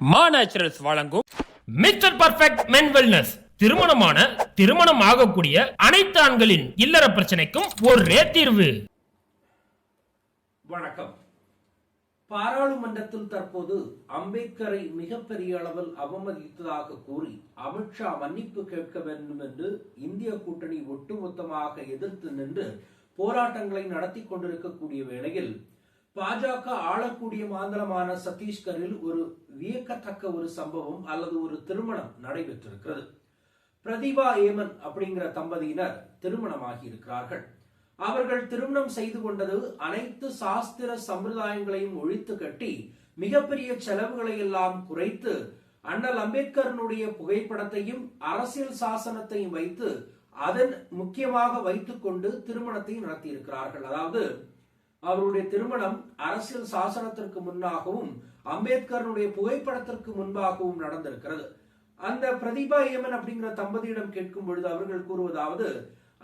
மா நேச்சுரல்ஸ் வழங்கும் mister perfect மென் wellness திருமணமான திருமணம் ஆகக்கூடிய அனைத்து ஆண்களின் இல்லற பிரச்சனைக்கும் ஒரே தீர்வு. வணக்கம். பாராளுமன்றத்தில் தற்போது அம்பேத்கரை மிகப்பெரிய அளவில் அவமதித்ததாக கூறி அமித்ஷா மன்னிப்பு கேட்க வேண்டும் என்று இந்திய கூட்டணி ஒட்டுமொத்தமாக எதிர்த்து நின்று போராட்டங்களை நடத்தி கொண்டிருக்கக்கூடிய வேளையில் பாஜக ஆளக்கூடிய மாநிலமான சத்தீஸ்கரில் ஒரு வியக்கத்தக்க ஒரு சம்பவம் அல்லது ஒரு திருமணம் நடைபெற்றிருக்கிறது. பிரதிபா ஏமன் அப்படிங்கிற தம்பதியினர் திருமணமாகி இருக்கிறார்கள். அவர்கள் திருமணம் செய்து கொண்டது அனைத்து சாஸ்திர சம்பிரதாயங்களையும் ஒழித்து கட்டி மிகப்பெரிய செலவுகளை எல்லாம் குறைத்து அண்ணல் அம்பேத்கரனுடைய புகைப்படத்தையும் அரசியல் சாசனத்தையும் வைத்து அதன் முக்கியமாக வைத்துக் கொண்டு திருமணத்தை நடத்தியிருக்கிறார்கள். அதாவது அவருடைய திருமணம் அரசியல் சாசனத்திற்கு முன்னாகவும் அம்பேத்கருடைய புகைப்படத்திற்கு முன்பாகவும் நடந்திருக்கிறது. அந்த பிரதீபா ஏமன் அப்படிங்கிற தம்பதியிடம் கேட்கும் பொழுது அவர்கள் கூறுவதாவது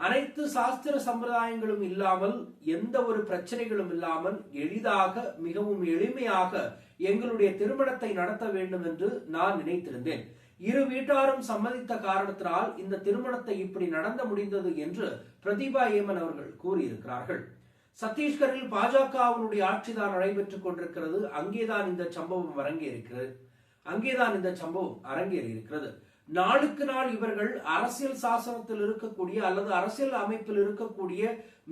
அனைத்து சாஸ்திர சம்பிரதாயங்களும் இல்லாமல் எந்த ஒரு பிரச்சனைகளும் இல்லாமல் எளிதாக மிகவும் எளிமையாக எங்களுடைய திருமணத்தை நடத்த வேண்டும் என்று நான் நினைத்திருந்தேன். இரு வீட்டாரும் சம்மதித்த காரணத்தினால் இந்த திருமணத்தை இப்படி நடந்த முடிந்தது என்று பிரதீபா ஏமன் அவர்கள் கூறியிருக்கிறார்கள். சத்தீஸ்கரில் பாஜகவினுடைய ஆட்சிதான் நடைபெற்றுக் கொண்டிருக்கிறது. அங்கேதான் இந்த சம்பவம் அரங்கேறிக்கிறது அங்கேதான் இந்த சம்பவம் அரங்கேறி இருக்கிறது. நாளுக்கு நாள் இவர்கள் அரசியல் சாசனத்தில் இருக்கக்கூடிய அல்லது அரசியல் அமைப்பில் இருக்கக்கூடிய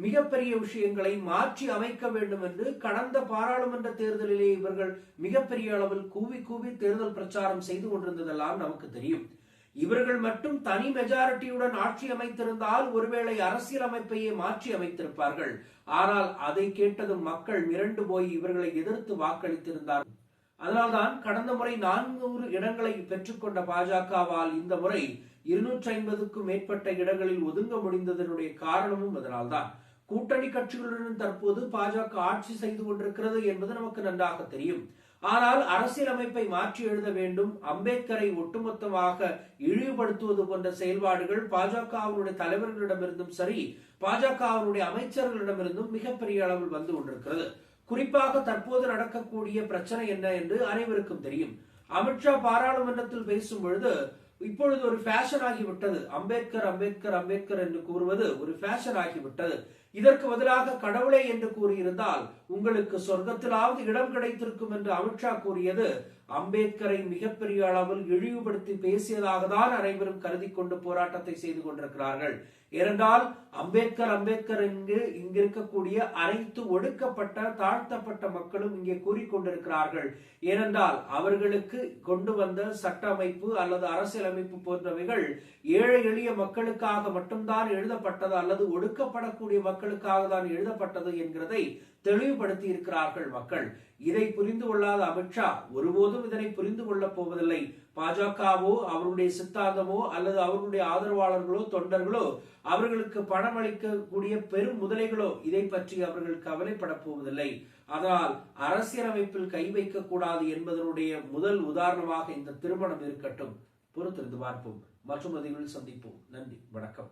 மிகப்பெரிய விஷயங்களை மாற்றி அமைக்க வேண்டும் என்று கடந்த பாராளுமன்ற தேர்தலிலே இவர்கள் மிகப்பெரிய அளவில் கூவி கூவி தேர்தல் பிரச்சாரம் செய்து கொண்டிருந்ததெல்லாம் நமக்கு தெரியும். இவர்கள் மட்டும் தனி மெஜாரிட்டியுடன் ஆட்சி அமைத்திருந்தால் ஒருவேளை அரசியல் அமைப்பையே மாற்றி அமைத்திருப்பார்கள். ஆனால் அதை கேட்டதும் மக்கள் மிரண்டு போய் இவர்களை எதிர்த்து வாக்களித்திருந்தார்கள் அதனால்தான் கடந்த முறை நானூறு இடங்களை பெற்றுக்கொண்ட பாஜகவால் இந்த முறை இருநூற்றி ஐம்பதுக்கும் மேற்பட்ட இடங்களில் ஒதுங்க முடிந்ததனுடைய காரணமும் அதனால்தான். கூட்டணி கட்சிகளுடன் தற்போது பாஜக ஆட்சி செய்து கொண்டிருக்கிறது என்பது நமக்கு நன்றாக தெரியும். ஆனால் அரசியலமைப்பை மாற்றி எழுத வேண்டும் அம்பேத்கரை ஒட்டுமொத்தமாக இழிவுபடுத்துவது போன்ற செயல்பாடுகள் பாஜகவினுடைய தலைவர்களிடமிருந்தும் சரி பாஜகவினுடைய அமைச்சர்களிடமிருந்தும் மிகப்பெரிய அளவில் வந்து கொண்டிருக்கிறது. குறிப்பாக தற்போது நடக்கக்கூடிய பிரச்சனை என்ன என்று அனைவருக்கும் தெரியும். அமித்ஷா பாராளுமன்றத்தில் பேசும் பொழுது இப்பொழுது ஒரு ஃபேஷன் ஆகிவிட்டது. அம்பேத்கர் அம்பேத்கர் அம்பேத்கர் என்று கூறுவது ஒரு ஃபேஷன் ஆகிவிட்டது. இதற்கு பதிலாக கடவுளை என்று கூறியிருந்தால் உங்களுக்கு சொர்க்கத்திலாவது இடம் கிடைத்திருக்கும் என்று அமித்ஷா கூறியது. அம்பேத்கரை மிகப்பெரிய அளவில் இழிவுபடுத்தி பேசியதாக தான் அனைவரும் கருதி கொண்டு போராட்டத்தை செய்து கொண்டிருக்கிறார்கள். ஏனென்றால் அம்பேத்கர் அம்பேத்கர் என்று இங்கிருக்கக்கூடிய அனைத்து ஒடுக்கப்பட்ட தாழ்த்தப்பட்ட மக்களும் இங்கே கூறிக்கொண்டிருக்கிறார்கள் ஏனென்றால் அவர்களுக்கு கொண்டு வந்த சட்ட அமைப்பு அல்லது அரசியலமைப்பு போன்றவைகள் ஏழை எளிய மக்களுக்காக மட்டும்தான் எழுதப்பட்டது அல்லது ஒடுக்கப்படக்கூடிய மக்களுக்காக தான் எழுதப்பட்டது என்கிறதை தெளிவுபடுத்தி இருக்கிறார்கள் மக்கள். இதை புரிந்து கொள்ளாத அமித்ஷா ஒருபோதும் இதனை புரிந்து கொள்ளப் போவதில்லை. பாஜகவோ அவருடைய சித்தாந்தமோ அல்லது அவர்களுடைய ஆதரவாளர்களோ தொண்டர்களோ அவர்களுக்கு பணம் அளிக்கக்கூடிய பெரும் முதலைகளோ இதை பற்றி அவர்கள் கவலைப்பட போவதில்லை. அதனால் அரசியலமைப்பில் கை வைக்க கூடாது என்பதனுடைய முதல் உதாரணமாக இந்த திருமணம் இருக்கட்டும். பொறுத்திருந்து பார்ப்போம். மற்றும் அதில் சந்திப்போம். நன்றி. வணக்கம்.